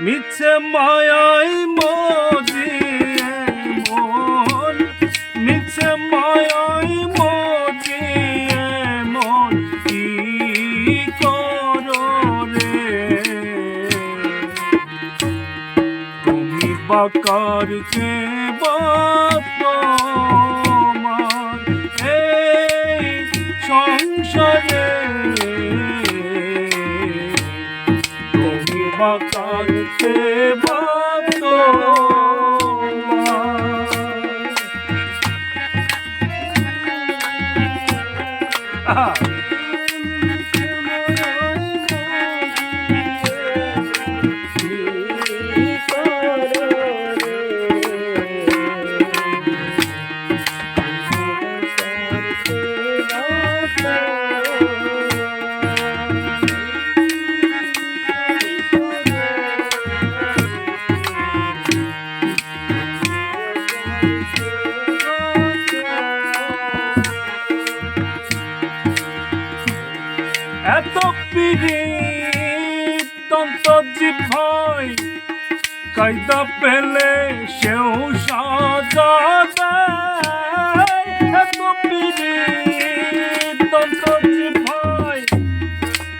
মিছে মায়াই মজিয়ে মন মিছে মায়াই মজিয়ে মন কি করো তুমি বাকার কে জীব হয় কায়দা পেলে সেও সাজা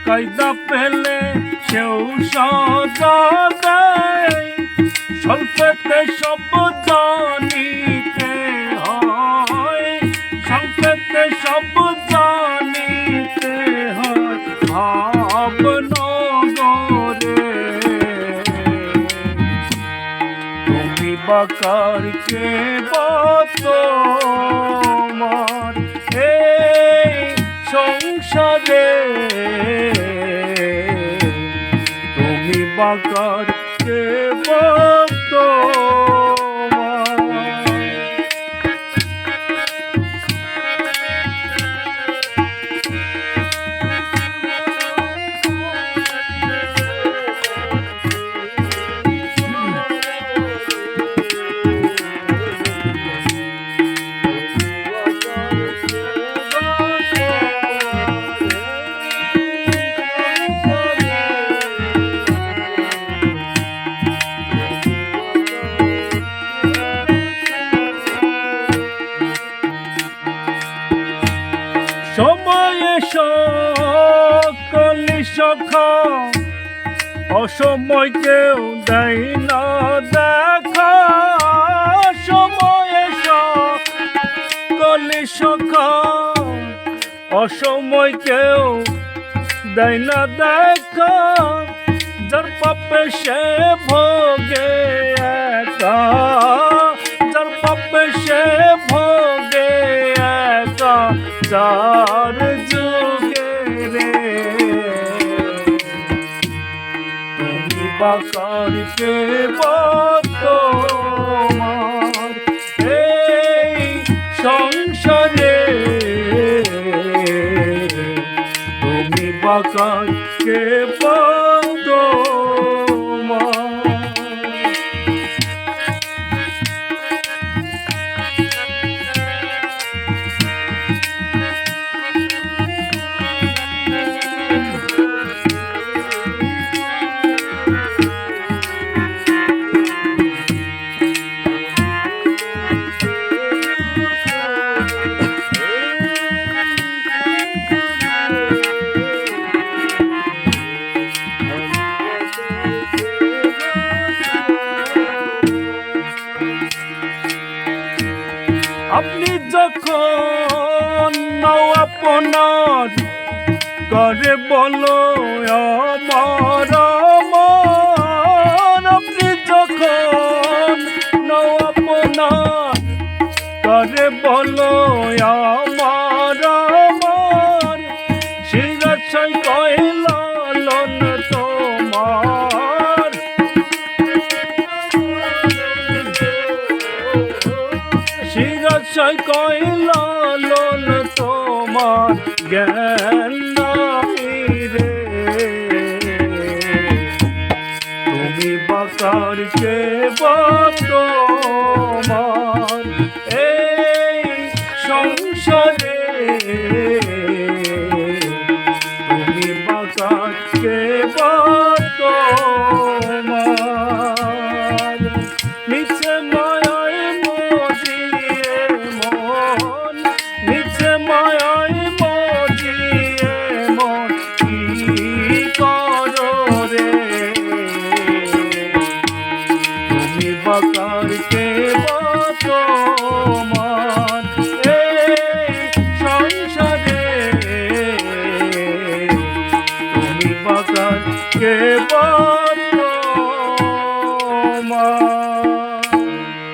কায়দা পেলে সেও সাজা দেয় স্বল্পতে সব তুমি বাকার কে বতমার এই সংসারে তুমি বাকার সকলি সখা, অসময় কেউ দেয় না দেখা। সময়ে সকলি সখা, অসময় কেউ দেয় না দেখা। যার পাপে সে ভোগে একা। যার যুগে রে। তুমি বাকার কে করে বলো, আমার আপনি যখন নাও আপনার, করে বলো, আমার আমার। সেই রাশাই কয়লালন তোমার। কয়লালন তোমার। বাকার কে বর্তমান এই সংসারে के बाद